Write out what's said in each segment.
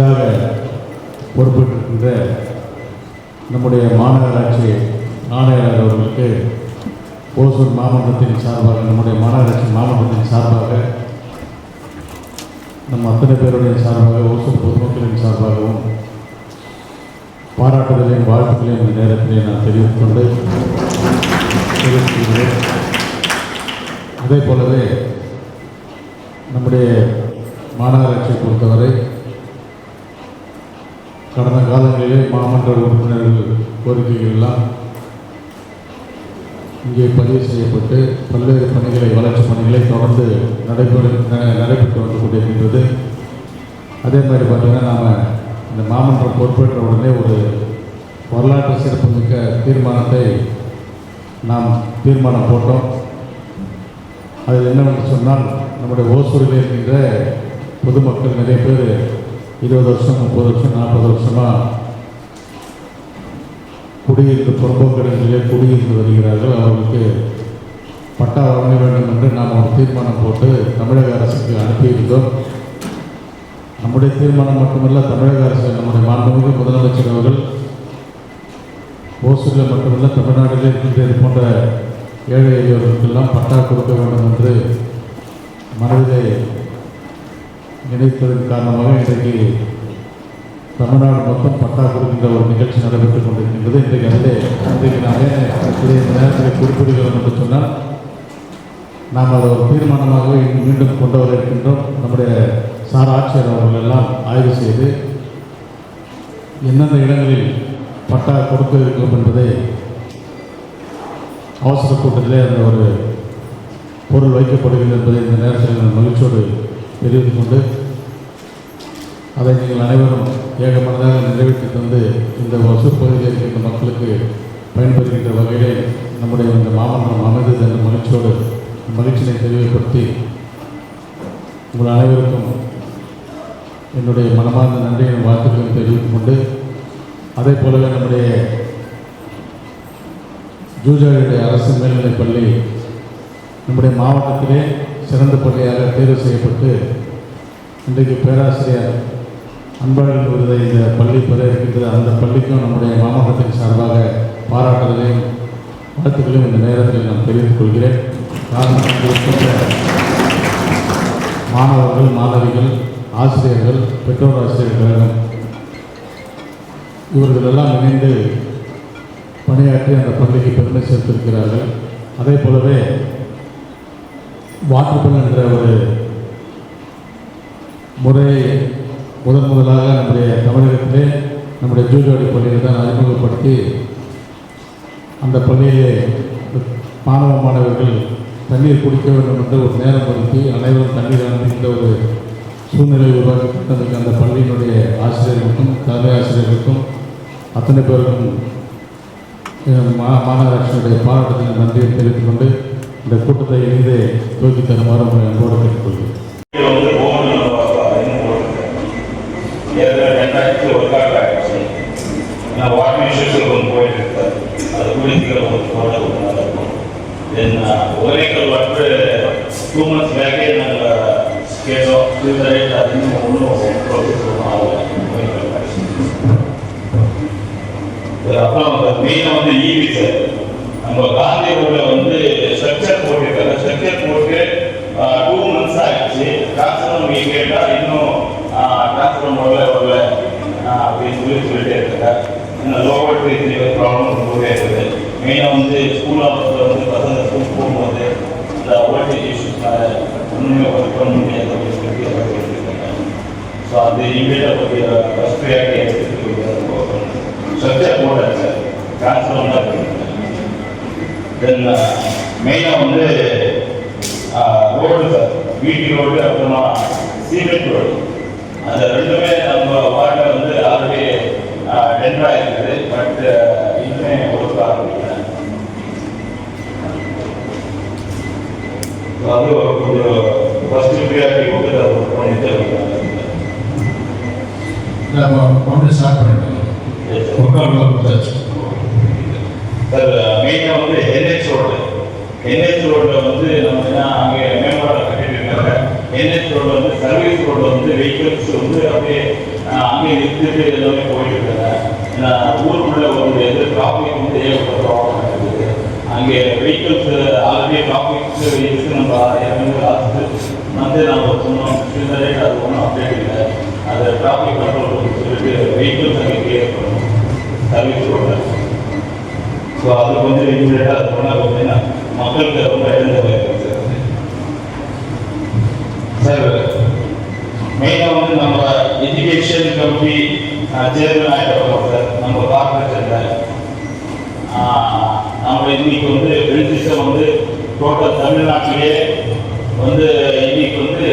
புதிதாக பொறுப்பேற்றிருக்கின்ற நம்முடைய மாநகராட்சி ஆணையாளர் அவர்களுக்கு ஓசூர் மாமன்றத்தின் சார்பாக நம்முடைய மாநகராட்சி மாமன்றத்தின் சார்பாக நம்ம அத்தனை பேருடைய சார்பாக ஓசூர் பொதுமக்களின் சார்பாகவும் பாராட்டுதலையும் வாழ்த்துக்களையும் இந்த நேரத்திலே நான் தெரிவித்துக் கொண்டு தெரிவித்துக்கிறேன் அதே போலவே நம்முடைய மாநகராட்சியை பொறுத்தவரை கடந்த காலங்களிலே மாமன்ற உறுப்பினர்கள் கோரிக்கைகள்லாம் இங்கே பதிவு செய்யப்பட்டு பல்வேறு பணிகளை வளர்ச்சி பணிகளை தொடர்ந்து நடைபெற நடைபெற்று வந்து கொண்டிருக்கின்றது. அதே மாதிரி பார்த்தீங்கன்னா நாம் இந்த மாமன்றம் பொறுப்பேற்ற உடனே ஒரு வரலாற்று சிறப்புமிக்க தீர்மானத்தை நாம் தீர்மானம் போட்டோம். அதில் என்னவென்று சொன்னால் நம்முடைய ஓசூரில் இருக்கின்ற பொதுமக்கள் நிறைய பேர் இருபது வருஷம் முப்பது வருஷம் நாற்பது வருஷமாக குடியிருந்து புறம்போக்கிடங்களிலே குடியிருந்து வருகிறார்கள். அவர்களுக்கு பட்டா வழங்க வேண்டும் என்று நாம் ஒரு தீர்மானம் போட்டு தமிழக அரசுக்கு அனுப்பியிருந்தோம். நம்முடைய தீர்மானம் மட்டுமல்ல தமிழக அரசு நம்முடைய மாண்புமிகு முதலமைச்சர் அவர்கள் ஓசூரில் மட்டுமல்ல தமிழ்நாட்டிலே இருக்கின்ற இது போன்ற ஏழை எளியவர்களுக்கெல்லாம் பட்டா கொடுக்க வேண்டும் என்று மனதிலே நினைத்ததன் காரணமாக இன்றைக்கு தமிழ்நாடு மொத்தம் பட்டா கொடுக்கின்ற ஒரு நிகழ்ச்சி நடைபெற்றுக் கொண்டிருக்கின்றது. இன்றைக்கு அதிலே இன்றைக்கு நான் ஏன் இந்த நேரத்தில் குறிப்பிடுகிறோம் என்று சொன்னால் நாம் அதை ஒரு தீர்மானமாக மீண்டும் கொண்டு வர இருக்கின்றோம். நம்முடைய சார் ஆட்சியர் அவர்கள் எல்லாம் ஆய்வு செய்து எந்தெந்த இடங்களில் பட்டா கொடுக்க இருக்கும் என்பதை அவசர கூட்டத்திலே அந்த ஒரு பொருள் வைக்கப்படுகிறது என்பதை இந்த நேரத்தில் மகிழ்ச்சியோடு தெரிவித்துக் கொண்டு அதை நீங்கள் அனைவரும் ஏகமனதாக நிறைவேற்றி தந்து இந்த ஒசூர் பகுதியில் இருக்கின்ற மக்களுக்கு பயன்படுகின்ற வகையிலே நம்முடைய இந்த மாமன்னம் அமைந்தது என்ற மகிழ்ச்சியோடு மகிழ்ச்சியை தெளிவுபடுத்தி உங்கள் அனைவருக்கும் என்னுடைய மனமார்ந்த நன்றியின் வாழ்த்துக்களை தெரிவித்துக் கொண்டு அதே போலவே நம்முடைய ஜூஜாவுடைய அரசு மேல்நிலைப் பள்ளி நம்முடைய மாவட்டத்திலே சிறந்த பள்ளியாக தேர்வு செய்யப்பட்டு இன்றைக்கு பேராசிரியர் அன்பழகன் விருதை இந்த பள்ளி பெற இருக்கின்றது. அந்த பள்ளிக்கும் நம்முடைய மாவட்டத்தின் சார்பாக பாராட்டுதலையும் வாழ்த்துக்களையும் இந்த நேரத்தில் நான் தெரிவித்துக் கொள்கிறேன். காரணம் மாணவர்கள் மாணவிகள் ஆசிரியர்கள் பெற்றோர் ஆசிரியர் கழகம் இவர்கள் இணைந்து பணியாற்றி அந்த பள்ளிக்கு பெருமை சேர்த்திருக்கிறார்கள். அதே போலவே வாக்குப்பல் என்ற ஒரு முறையை முதன் முதலாக நம்முடைய தமிழகத்திலே நம்முடைய ஜூஜோடி பள்ளியில் தான் அறிமுகப்படுத்தி அந்த பள்ளியிலே மாணவ மாணவர்கள் தண்ணீர் குடிக்க வேண்டும் என்று ஒரு நேரம் ஒதுக்கி அனைவரும் தண்ணீர் அனுப்புகின்ற ஒரு சூழ்நிலை உருவாக்கி அந்த பள்ளியினுடைய ஆசிரியர்களுக்கும் தலைமை ஆசிரியர்களுக்கும் அத்தனை பேருக்கும் மா மாநகராட்சியினுடைய பாராட்டத்தின் நன்றியை தெரிவித்துக் கொண்டு இந்த கூட்டத்தை இணைந்து துவக்கி தருமாறு உங்களை அன்போடு கேட்டுக்கொள்கிறேன். வந்து ஒரு நான் அது ஒரு நல்லா இருக்கும் டூ நாங்கள் கேட்டோம் அப்புறம் மெயினாக வந்து ஈவி சார் நம்ம காந்தி வந்து போட்டு டூ மந்த்ஸ் ஆயிடுச்சு. டிரான்ஸ்ஃபர் உங்களுக்கு கேட்டால் இன்னும் டிரான்ஸ்ஃபர் வரல வரல அப்படின்னு சொல்லி சொல்லிட்டே இருக்காங்க. இந்த லோக்கல் ட்ரீட்மெண்ட் ப்ராப்ளம் ரொம்பவே இருக்குது. மெயினாக வந்து ஸ்கூல் ஆஃபீஸில் வந்து பசங்க ஸ்கூல் போகும்போது இந்த ஓல்டேஜ் இஷ்யூஸ்னால ஒன்றுமே ஒர்க் பண்ண முடியாது அப்படின்னு சொல்லி ஸோ அந்த இமேஜை பற்றி ஃபஸ்ட் ப்ரியாரிட்டி எடுத்துக்கிட்டு ஸ்ட்ரக்சர் போடுறாங்க சார் டிரான்ஸ்ஃபர் தென் மெயினாக வந்து ரோடு சார். வீட்டு ரோடு அப்புறமா சிமெண்ட் ரோடு. அந்த ரெண்டுமே நம்ம வார்டில் வந்து ஆல்ரெடி டென்டராக இருக்குது பட் இன்னுமே ஒர்க் அது ஒரு ஃபர்ஸ்ட் ப்ரியாரிட்டி கொடுத்து அதை ஒர்க் பண்ணிட்டு நம்ம ஒன்று ஸ்டார்ட் பண்ணிட்டோம். சார் மெயினாக வந்து என்ஹெச் ரோடு. என்ஹெச் ரோட்டில் வந்து நம்ம என்ன அங்கே மேம்பாடு கட்டிட்டு இருக்காங்க என்ஹெச் ரோடு வந்து சர்வீஸ் ரோடு வந்து வெஹிக்கிள்ஸ் வந்து அப்படியே அங்கே நிறுத்திட்டு எல்லாமே போயிட்டு இருக்காங்க ஏன்னா ஊருக்குள்ள ஒரு எது டிராஃபிக் வந்து ஏகப்பட்ட ப்ராப்ளம் இருக்குது. அங்கே வெஹிக்கிள்ஸ் ஆல்ரெடி டிராஃபிக்ஸ் வெஹிக்கிள்ஸ் நம்ம ஏற்கனவே பார்த்துட்டு வந்து நம்ம சொன்னோம். இந்த ரேட் அது ஒன்றும் அப்டேட் இல்லை. அது டிராஃபிக் கண்ட்ரோல் சொல்லிட்டு வெஹிக்கிள்ஸ் அங்கே கிளியர் பண்ணணும் சர்வீஸ் ரோட்டில் ஸோ அது கொஞ்சம் இமீடியட்டாக அது பண்ணால் பார்த்தீங்கன்னா மக்களுக்கு ரொம்ப இழந்த சார் மெயினாக வந்து நம்ம எஜுகேஷன் கம்பி சேர்மன் ஆகிட்டோம் சார். நம்ம கார்பரேஷனில் நம்ம இன்னைக்கு வந்து ஹெல்த் வந்து டோட்டல் தமிழ்நாட்டிலேயே வந்து இன்னைக்கு வந்து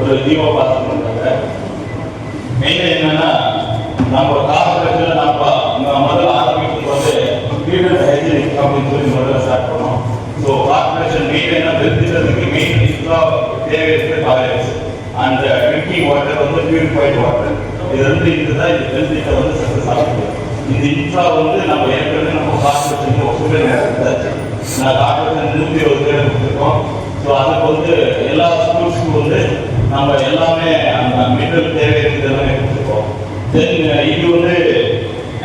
ஒரு ஜீவோ பாஸ் பண்ணுறாங்க மெயினாக என்னன்னா நம்ம கார்பரேஷனில் நம்ம முதல்ல ஆரம்பிக்கும் போது அப்படின்னு சொல்லி முதல்ல சார் பண்ணோம் ஸோ கார்பரேஷன் மெயின் என்ன வெறுத்துறதுக்கு மெயின் இன்ஃப்ரா தேவை டாய்லெட்ஸ் அந்த ட்ரிங்கிங் வாட்டர் வந்து பியூரிஃபைட் வாட்டர் இது வந்து இதுதான் இந்த ஹெல்த் வந்து சக்ஸஸ் ஆகுது இந்த இன்ஃப்ரா வந்து நம்ம ஏற்கனவே நம்ம கார்பரேஷன் ஒப்புமே நடந்தாச்சு நான் கார்பரேஷன் நூற்றி இருபது பேர் கொடுத்துருக்கோம். ஸோ அதுக்கு வந்து எல்லா ஸ்கூல்ஸ்க்கும் வந்து நம்ம எல்லாமே அந்த மின்னல் தேவை எல்லாமே கொடுத்துருக்கோம். தென் uh, இது வந்து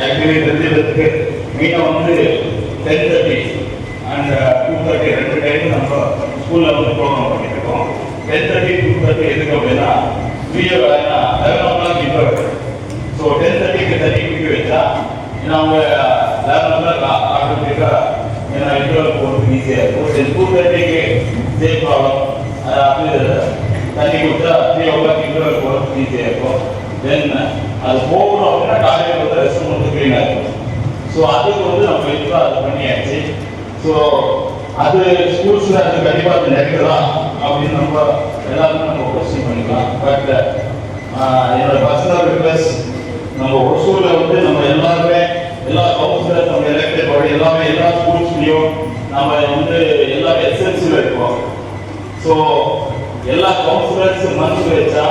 ஆக்சுவலி தெரிஞ்சதுக்கு மெயினாக வந்து டென் தேர்ட்டி டூ தேர்ட்டி ரெண்டு டைம் நம்ம ஸ்கூலில் வந்து ப்ரோக்ராம் பண்ணிட்டு டென் தேர்ட்டி டூ தேர்ட்டி எதுக்கு அப்படின்னா ஃப்ரீயாக வேணா லெவன் ஓ கிளாக் இப்போ ஸோ டென் தேர்ட்டிக்கு தேர்ட்டி குடிக்க வச்சா ஏன்னா அவங்க லெவன் ஓ கிளாக் ஆட்டோமேட்டிக்காக ஏன்னா இன்டர்வல் போகிறதுக்கு ஈஸியாக இருக்கும். டென் டூ தேர்ட்டிக்கு சேம் ப்ராப்ளம் அதாவது தண்ணி கொடுத்தா த்ரீ ஓ கிளாக் இன்டர்வல் போகிறதுக்கு ஈஸியாக இருக்கும். தென் அது போகணும் அப்படின்னா டாய்லெட் வந்து ரெஸ்ட் ரூம் வந்து க்ளீனாக இருக்கும். ஸோ அதுக்கு வந்து நம்ம இப்போ அது பண்ணியாச்சு. ஸோ அது ஸ்கூல்ஸ்ல அது கண்டிப்பாக அது நடக்குதா அப்படின்னு நம்ம எல்லாருமே நம்ம கொஸ்டின் பண்ணிக்கலாம். பட் uh, என்னோட பர்சனல் ரிக்வெஸ்ட் நம்ம ஒசூரில் வந்து நம்ம எல்லாருமே எல்லா கவுன்சிலர் நம்ம எலெக்டட் பாடி எல்லாமே எல்லா ஸ்கூல்ஸ்லயும் நம்ம வந்து எல்லா எஸ்எல்சியில் இருக்கோம். ஸோ எல்லா கவுன்சிலர்ஸ் மனசு வச்சா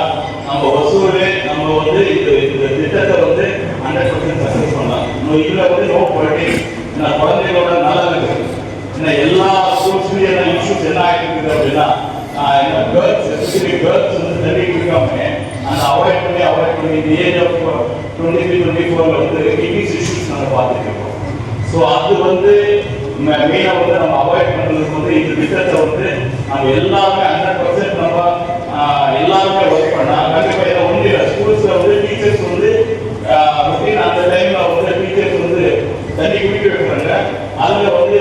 நம்ம ஒசூரே நம்ம வந்து இது இந்த திட்டத்தை வந்து ஹண்ட்ரட் பர்சன்ட் சக்ஸஸ் பண்ணலாம். இன்னும் இதில் வந்து நோ பாலிட்டிக்ஸ் நான் குழந்தைகளோட நல்லா இருக்குது ஏன்னா எல்லா ஸ்கூல்ஸ்லையும் என்ன இஷ்யூஸ் என்ன ஆகிட்டு இருக்குது அப்படின்னா கேர்ள்ஸ் எஸ்பெஷலி கேர்ள்ஸ் வந்து தள்ளி கொடுக்காம அந்த அவாய்ட் பண்ணி அவாய்ட் பண்ணி இந்த age of twenty three twenty ஃபோரில் வந்து கிட்னிஸ் இஷ்யூஸ் நம்ம பார்த்துட்டு ஸோ அது வந்து மெயினாக வந்து நம்ம அவாய்ட் பண்ணுறதுக்கு வந்து இந்த திட்டத்தை வந்து நம்ம எல்லாருமே ஹண்ட்ரட் பர்சன்ட் நம்ம எல்லாருமே ஒர்க் பண்ணா கண்டிப்பாக இதை ஒன்று ஸ்கூல்ஸில் வந்து டீச்சர்ஸ் வந்து ரொட்டீன் அந்த டைமில் வந்து டீச்சர்ஸ் வந்து தண்ணி குடிக்க வைக்கிறாங்க அதில் வந்து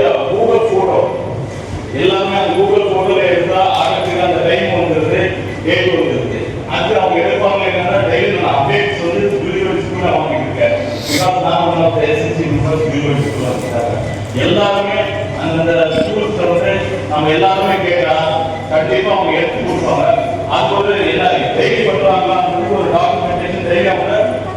எல்லாமே கூகுள் ஃபோட்டோல எடுத்தா ஆரம்பிக்கிற அந்த டைம் வந்துருது டேட் வந்துருது. அது அவங்க எடுப்பாங்க என்னன்னா டெய்லி நான் அப்டேட்ஸ் வந்து யூனிவர்சிட்டி ஸ்கூல்ல வாங்கிட்டு இருக்கேன் பிகாஸ் நான் one of SSC members university ஸ்கூல்ல இருக்காங்க எல்லாருமே அந்த ஸ்கூல்ஸ்ல வந்து நம்ம எல்லாருமே கேட்டா கண்டிப்பா அவங்க எடுத்து கொடுப்பாங்க. அது ஒரு என்ன டெய்லி பண்றாங்களா ஒரு டாக்குமெண்டேஷன் டெய்லி அவங்க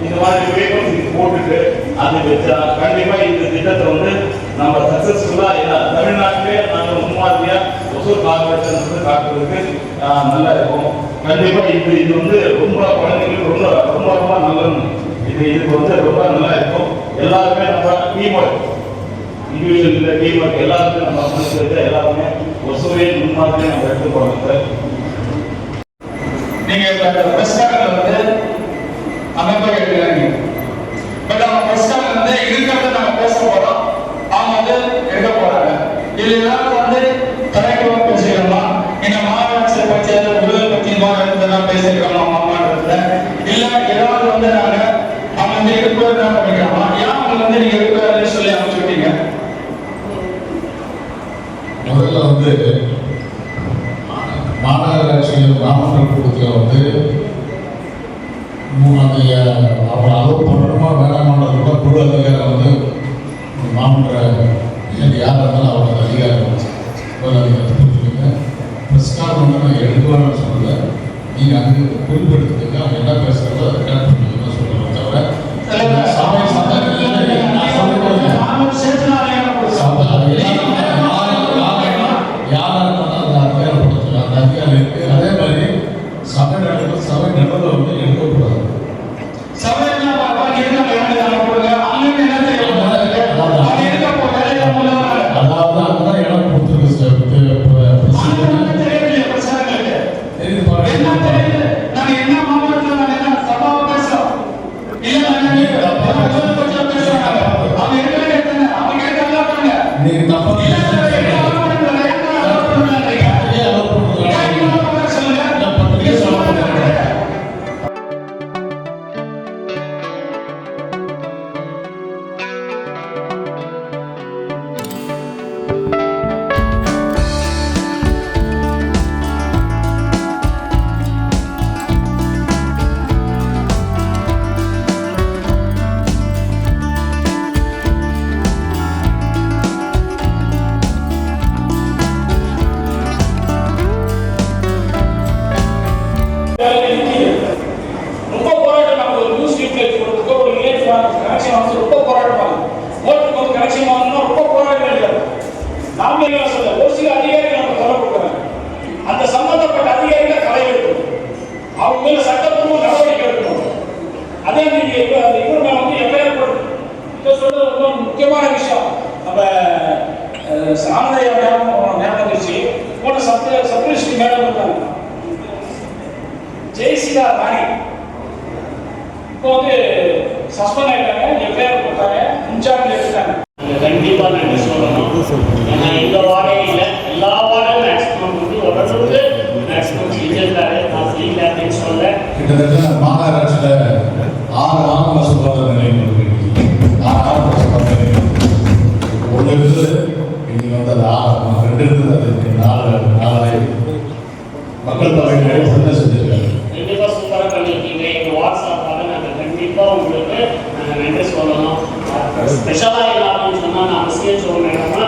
இந்த மாதிரி வேகன்சி போட்டுட்டு அது வச்சா கண்டிப்பா இந்த திட்டத்தை வந்து நம்ம சக்சஸ்ஃபுல்லா தமிழ்நாட்டிலே நாங்கள் முன்மாதிரியா கார்பரேஷன் வந்து காட்டுறதுக்கு நல்லா இருக்கும் கண்டிப்பா இது இது வந்து ரொம்ப குழந்தைங்களுக்கு ரொம்ப ரொம்ப ரொம்ப நல்லது இது இதுக்கு வந்து ரொம்ப நல்லா இருக்கும் எல்லாருமே நம்ம team work individual team work எல்லாருமே நம்ம எல்லாருமே நம்ம எடுத்து சார். நீங்க இப்ப வந்து அமைப்பாக எடுக்கிறாங்க பட் அவங்க பஸ் வந்து இருக்கிறத நம்ம பேச போறோம். அவங்க வந்து எடுக்க போறாங்க? இல்லைன்னா தான் பேசியிருக்கோமா மாமான்றதுல இல்ல ஏதாவது வந்து நாங்க அவங்க வந்து எடுப்பாரு தான் ஏன் அவங்க வந்து நீங்க எடுப்பாருன்னு சொல்லி அமைச்சுட்டீங்க முதல்ல வந்து மாநகராட்சியில் கிராமங்கள் கொடுக்க வந்து அந்த அவங்களை அளவு பண்ணணுமா வேணாமான்றது கூட குழு அதிகாரம் வந்து மாமன்ற யார் இருந்தாலும் அவங்களுக்கு அதிகாரம் அதிகாரத்தை கொடுத்துருக்கீங்க ப்ரெஸ் கார்டு நீ அது பொருட்படுத்துறதுக்கு அவங்க என்ன பேசுகிறதோ அதுக்கான சாலை ஞாபகம் வச்சு போன சப்த இப்போ வந்து சஸ்பெண்ட் ஆயிட்டாங்க எஃப்ஐஆர் போட்டாங்க இன்சார்ஜ் எடுத்தாங்க கண்டிப்பா நன்றி சொல்லணும். ஏன்னா இந்த வாரம் இல்லை எல்லா வாரம் மேக்ஸிமம் வந்து உடனே மேக்ஸிமம் கிட்டத்தட்ட மாநகராட்சியில ஆறு ஆண்டு சுகாதார நிலையம் இருக்கு ஆறு ஒன்று விருது அதற்கு மக்கள் தொகை நிறைய செஞ்சிருக்காங்க கண்டிப்பாக சூப்பராக பண்ணியிருக்கீங்க. எங்கள் வாட்ஸ்அப்பில் நாங்கள் கண்டிப்பாக உங்களுக்கு நாங்கள் நன்றி சொல்லணும். ஸ்பெஷலாக இல்லாமல் சொன்னால் நான் அவசியம் சொல்லணும்னா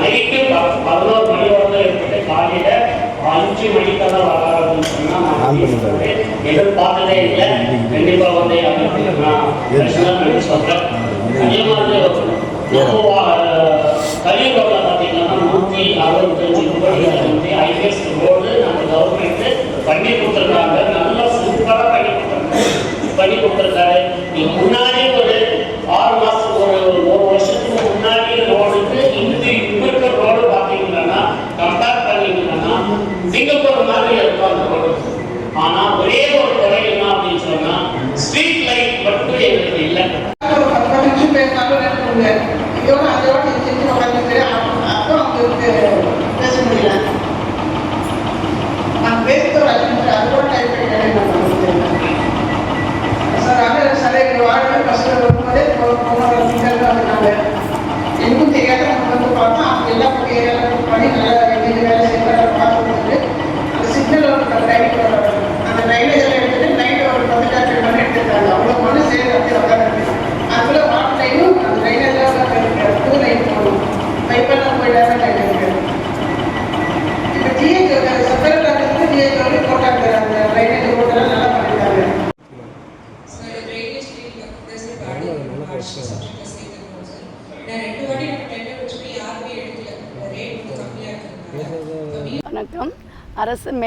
நைட்டு பதினோரு மணியோட இருந்துட்டு காலையில் அஞ்சு மணிக்கெல்லாம் வராதுன்னு சொன்னால் நான் எதிர்ப்பு people.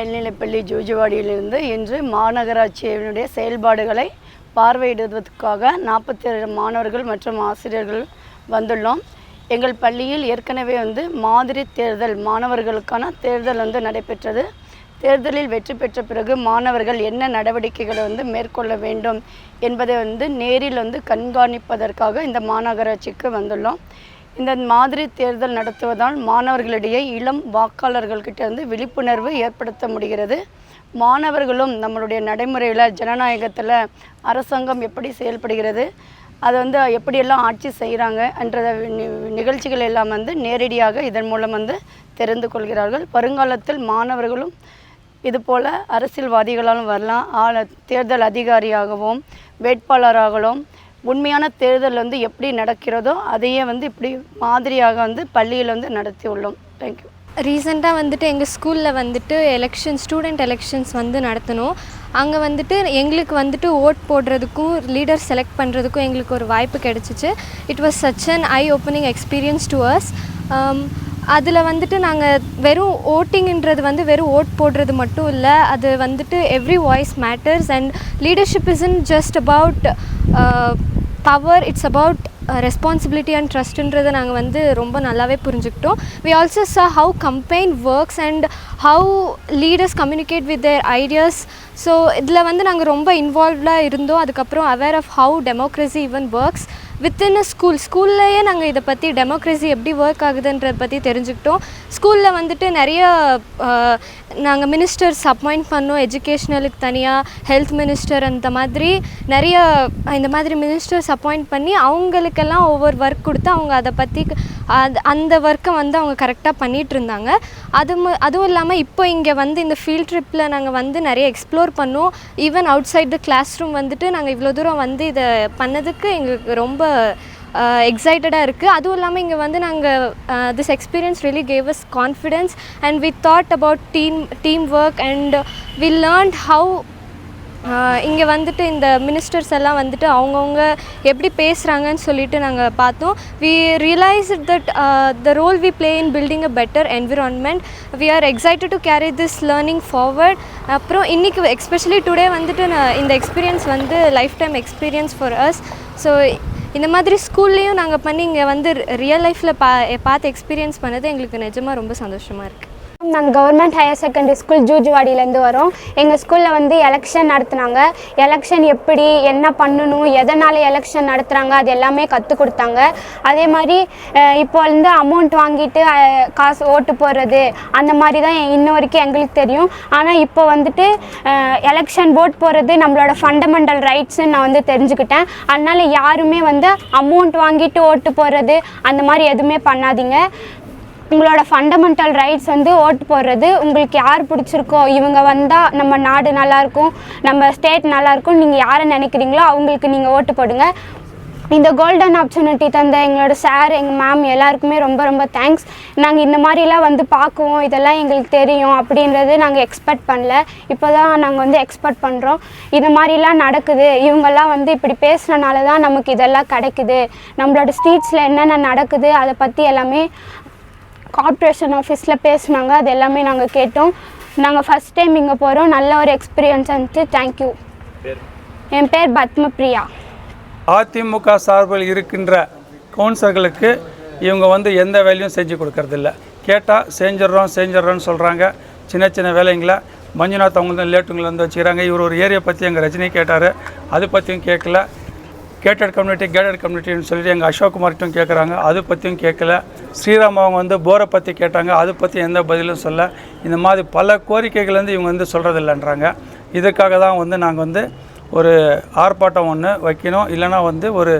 மேல்நிலைப்பள்ளி ஜூஜுவாடியிலிருந்து இன்று மாநகராட்சியினுடைய செயல்பாடுகளை பார்வையிடுவதற்காக நாற்பத்தி ஏழு மாணவர்கள் மற்றும் ஆசிரியர்கள் வந்துள்ளோம். எங்கள் பள்ளியில் ஏற்கனவே வந்து மாதிரி தேர்தல் மாணவர்களுக்கான தேர்தல் வந்து நடைபெற்றது. தேர்தலில் வெற்றி பெற்ற பிறகு மாணவர்கள் என்ன நடவடிக்கைகளை வந்து மேற்கொள்ள வேண்டும் என்பதை வந்து நேரில் வந்து கண்காணிப்பதற்காக இந்த மாநகராட்சிக்கு வந்துள்ளோம். இந்த மாதிரி தேர்தல் நடத்துவதால் மாணவர்களிடையே இளம் வாக்காளர்கள்கிட்ட இருந்து விழிப்புணர்வு ஏற்படுத்த முடிகிறது. மாணவர்களும் நம்மளுடைய நடைமுறையில் ஜனநாயகத்தில் அரசாங்கம் எப்படி செயல்படுகிறது அதை வந்து எப்படியெல்லாம் ஆட்சி செய்கிறாங்க என்ற நிகழ்ச்சிகள் எல்லாம் வந்து நேரடியாக இதன் மூலம் வந்து தெரிந்து கொள்கிறார்கள். வருங்காலத்தில் மாணவர்களும் இதுபோல் அரசியல்வாதிகளாலும் வரலாம். ஆள தேர்தல் அதிகாரியாகவும் வேட்பாளராகவும் உண்மையான தேர்தல் வந்து எப்படி நடக்கிறதோ அதையே வந்து இப்படி மாதிரியாக வந்து பள்ளியில் வந்து நடத்தி உள்ளோம். தேங்க்யூ ரீசெண்டாக வந்துட்டு எங்கள் ஸ்கூலில் வந்துட்டு எலெக்ஷன் ஸ்டூடெண்ட் எலெக்ஷன்ஸ் வந்து நடத்தணும். அங்கே வந்துட்டு எங்களுக்கு வந்துட்டு ஓட் போடுறதுக்கும் லீடர் செலக்ட் பண்ணுறதுக்கும் எங்களுக்கு ஒரு வாய்ப்பு கிடச்சிச்சு. It was such an eye opening experience to us அதில் வந்துட்டு நாங்கள் வெறும் ஓட்டிங்கன்றது வந்து வெறும் ஓட் போடுறது மட்டும் இல்லை அது வந்துட்டு every voice matters and leadership is in just about power it's about responsibility and ட்ரஸ்ட்டுன்றதை நாங்கள் வந்து ரொம்ப நல்லாவே புரிஞ்சுக்கிட்டோம். We also saw how campaign works and how leaders communicate with their ideas so இதில் வந்து நாங்கள் ரொம்ப இன்வால்வ்டாக இருந்தோம். அதுக்கப்புறம் aware of how democracy even works within a school ஸ்கூல்லையே நாங்கள் இதை பற்றி டெமோக்ரஸி எப்படி ஒர்க் ஆகுதுன்றதை பற்றி தெரிஞ்சுக்கிட்டோம். ஸ்கூலில் வந்துட்டு நிறைய நாங்கள் மினிஸ்டர்ஸ் அப்பாயிண்ட் பண்ணோம். எஜுகேஷ்னலுக்கு தனியாக ஹெல்த் மினிஸ்டர் அந்த மாதிரி நிறைய இந்த மாதிரி மினிஸ்டர்ஸ் அப்பாயிண்ட் பண்ணி அவங்களுக்கெல்லாம் ஒவ்வொரு ஒர்க் கொடுத்து அவங்க அதை பற்றி அது அந்த ஒர்க்கை வந்து அவங்க கரெக்டாக பண்ணிகிட்டு இருந்தாங்க. அது ம அதுவும் இல்லாமல் இப்போ இங்கே வந்து இந்த ஃபீல்ட் ட்ரிப்பில் நாங்கள் வந்து நிறைய எக்ஸ்ப்ளோர் பண்ணோம். Even outside the classroom வந்துட்டு நாங்கள் இவ்வளோ தூரம் வந்து இதை பண்ணதுக்கு எங்களுக்கு ரொம்ப எக்ஸைட்டடாக இருக்குது அதுவும் இல்லாமல் இங்கே வந்து நாங்கள் this experience really gave us confidence and we thought about team team work and we learned how இங்கே வந்துட்டு இந்த மினிஸ்டர்ஸ் எல்லாம் வந்துட்டு அவங்கவுங்க எப்படி பேசுகிறாங்கன்னு சொல்லிட்டு நாங்கள் பார்த்தோம். We realise that the role we play in building a better environment we are excited to carry this learning forward அப்புறம் இன்றைக்கி எஸ்பெஷலி டுடே வந்துட்டு நான் இந்த எக்ஸ்பீரியன்ஸ் வந்து lifetime experience for us so இந்த மாதிரி ஸ்கூல்லேயும் நாங்கள் பண்ணி இங்கே வந்து ரியல் லைஃப்பில் பா பார்த்து எக்ஸ்பீரியன்ஸ் பண்ணது எங்களுக்கு நிஜமாக ரொம்ப சந்தோஷமாக இருக்குது நாங்கள் கவர்மெண்ட் ஹையர் செகண்டரி ஸ்கூல் ஜூஜுவாடியிலேருந்து வரோம். எங்கள் ஸ்கூலில் வந்து எலெக்ஷன் நடத்துனாங்க. எலெக்ஷன் எப்படி என்ன பண்ணணும் எதனால் எலெக்ஷன் நடத்துகிறாங்க அது எல்லாமே கற்றுக் கொடுத்தாங்க. அதே மாதிரி இப்போ வந்து அமௌண்ட் வாங்கிட்டு காசு ஓட்டு போடுறது அந்த மாதிரி தான் இன்ன வரைக்கும் எங்களுக்கு தெரியும். ஆனால் இப்போ வந்துட்டு எலெக்ஷன் ஓட் போடுறது நம்மளோட ஃபண்டமெண்டல் ரைட்ஸ்ன்னு நான் வந்து தெரிஞ்சுக்கிட்டேன். அதனால் யாருமே வந்து அமௌண்ட் வாங்கிட்டு ஓட்டு போடுறது அந்த மாதிரி எதுவுமே பண்ணாதீங்க. உங்களோட ஃபண்டமெண்டல் ரைட்ஸ் வந்து ஓட்டு போடுறது. உங்களுக்கு யார் பிடிச்சிருக்கோ இவங்க வந்தால் நம்ம நாடு நல்லாயிருக்கும் நம்ம ஸ்டேட் நல்லாயிருக்கும். நீங்கள் யாரை நினைக்கிறீங்களோ அவங்களுக்கு நீங்கள் ஓட்டு போடுங்க. இந்த கோல்டன் ஆப்பர்ச்சுனிட்டி தந்த எங்களோட சார் எங்கள் மேம் எல்லாருக்குமே ரொம்ப ரொம்ப தேங்க்ஸ் நாங்கள் இந்த மாதிரிலாம் வந்து பார்க்குவோம். இதெல்லாம் எங்களுக்கு தெரியும் அப்படின்றது நாங்கள் எக்ஸ்பெக்ட் பண்ணல. இப்போ தான் நாங்கள் வந்து எக்ஸ்பெக்ட் பண்ணுறோம் இது மாதிரிலாம் நடக்குது. இவங்கெல்லாம் வந்து இப்படி பேசுனனால தான் நமக்கு இதெல்லாம் கிடைக்குது. நம்மளோட ஸ்ட்ரீட்ஸில் என்னென்ன நடக்குது அதை பற்றி எல்லாமே கார்ப்பரேஷன் ஆஃபீஸில் பேசுனாங்க. அது எல்லாமே நாங்கள் கேட்டோம். நாங்கள் ஃபஸ்ட் டைம் இங்கே போகிறோம் நல்ல ஒரு எக்ஸ்பீரியன்ஸ் இருந்துச்சு தேங்க்யூ என் பேர் பத்மபிரியா. அதிமுக சார்பில் இருக்கின்ற கவுன்சிலர்களுக்கு இவங்க வந்து எந்த வேலையும் செஞ்சு கொடுக்கறதில்ல. கேட்டால் செஞ்சிட்றோம் செஞ்சிட்றோன்னு சொல்கிறாங்க சின்ன சின்ன வேலைங்களை. மஞ்சுநாத் அவங்க தான் லேட்டுங்களை வந்து வச்சுக்கிறாங்க. இவர் ஒரு ஏரியா பற்றி எங்கள் ரஜினி கேட்டார். அது பற்றியும் கேட்கல. கேட்டட் கம்யூனிட்டி கேட்டட் கம்யூனிட்டின்னு சொல்லிட்டு எங்கள் அசோக்குமார்கிட்டும் கேட்குறாங்க அதை பற்றியும் கேட்கல ஸ்ரீராம் அவங்க வந்து போரை பற்றி கேட்டாங்க. அதை பற்றி எந்த பதிலும் சொல்ல. இந்த மாதிரி பல கோரிக்கைகள் வந்து இவங்க வந்து சொல்கிறதில்லன்றாங்க இதுக்காக தான் வந்து நாங்கள் வந்து ஒரு ஆர்ப்பாட்டம் ஒன்று வைக்கணும். இல்லைன்னா வந்து ஒரு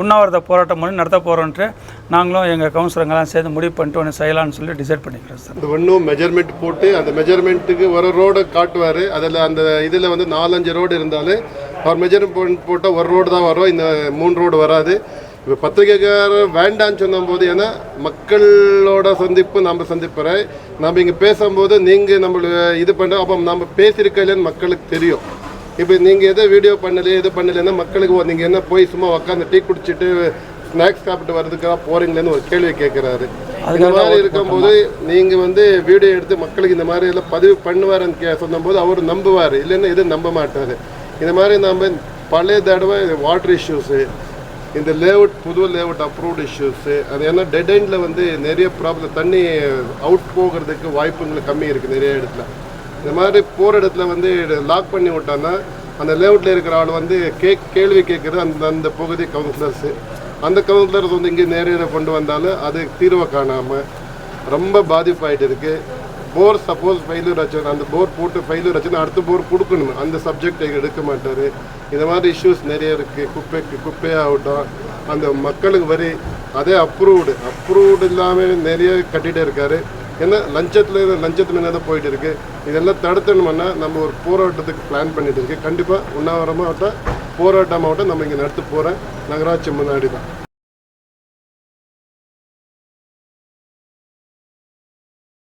உண்ணாவிரத போராட்டம் பண்ணி நடத்த போகிறோன்ட்டு நாங்களும் எங்கள் கவுன்சிலருங்கெல்லாம் சேர்ந்து முடிவு பண்ணிட்டு ஒன்று செய்யலாம்னு சொல்லி டிசைட் பண்ணிக்கிறோம் சார். இந்த ஒன்றும் மெஜர்மெண்ட் போட்டு அந்த மெஜர்மெண்ட்டுக்கு ஒரு ரோடை காட்டுவார். அதில் அந்த இதில் வந்து நாலஞ்சு ரோடு இருந்தாலே அவர் மெஜர்மெண்ட் போட்டால் ஒரு ரோடு தான் வரும். இந்த மூணு ரோடு வராது. இப்போ பத்திரிகைக்காரர் வேண்டான்னு சொன்னபோது ஏன்னா மக்களோட சந்திப்பு நம்ம சந்திப்புறேன். நம்ம இங்கே பேசும்போது நீங்கள் நம்மளை இது பண்ண அப்போ நம்ம பேசியிருக்கலன்னு மக்களுக்கு தெரியும். இப்போ நீங்கள் எதோ வீடியோ பண்ணலையே இது பண்ணலைன்னா மக்களுக்கு நீங்கள் என்ன போய் சும்மா உட்காந்து டீ குடிச்சிட்டு ஸ்நாக்ஸ் சாப்பிட்டு வர்றதுக்காக போகிறீங்களேன்னு ஒரு கேள்வி கேட்குறாரு இந்த மாதிரி இருக்கும்போது நீங்கள் வந்து வீடியோ எடுத்து மக்களுக்கு இந்த மாதிரி எல்லாம் பதிவு பண்ணுவாருன்னு கே சொன்னபோது அவர் நம்புவார். இல்லைன்னா எதுவும் நம்ப மாட்டார். இந்த மாதிரி நம்ம பழைய தடவை வாட்டர் இஷ்யூஸு இந்த லேஅவுட் புது லேஅவுட் அப்ரூவ்டு இஷ்யூஸு அது ஏன்னா டெட் எண்டில் வந்து நிறைய ப்ராப்ளம் தண்ணி அவுட் போகிறதுக்கு வாய்ப்புகள் கம்மி இருக்குது நிறைய இடத்துல. இந்த மாதிரி போகிற இடத்துல வந்து லாக் பண்ணி விட்டோன்னா அந்த லேஅவுட்டில் இருக்கிற ஆள் வந்து கே கேள்வி கேட்குறது அந்த அந்த பகுதி கவுன்சிலர்ஸு அந்த கவுன்சிலர்ஸ் வந்து இங்கே நேரில் கொண்டு வந்தாலும் அது தீர்வை காணாமல் ரொம்ப பாதிப்பாயிட்டு இருக்குது போர் சப்போஸ் ஃபெயிலியர் ஆச்சு அந்த போர் போட்டு ஃபெயிலியர் ஆச்சுன்னா அடுத்த போர் கொடுக்கணும். அந்த சப்ஜெக்ட் எடுக்க மாட்டார். இந்த மாதிரி இஷ்யூஸ் நிறைய இருக்குது குப்பைக்கு குப்பையாகட்டும் அந்த மக்களுக்கு வரி அதே அப்ரூவ்டு அப்ரூவ்டு இல்லாமல் நிறைய கட்டிகிட்டே இருக்காரு. ஏன்னா லஞ்சத்தில் லஞ்சத்து மேலே தான் போயிட்டு இருக்கு. இதெல்லாம் தடுத்தணும்னா நம்ம ஒரு போராட்டத்துக்கு பிளான் பண்ணிட்டு இருக்கு கண்டிப்பாக உண்ணாவிரமாகட்டும் போராட்டமாகட்டும் நம்ம இங்கே நடத்த போகிறேன் நகராட்சி முன்னாடி தான்.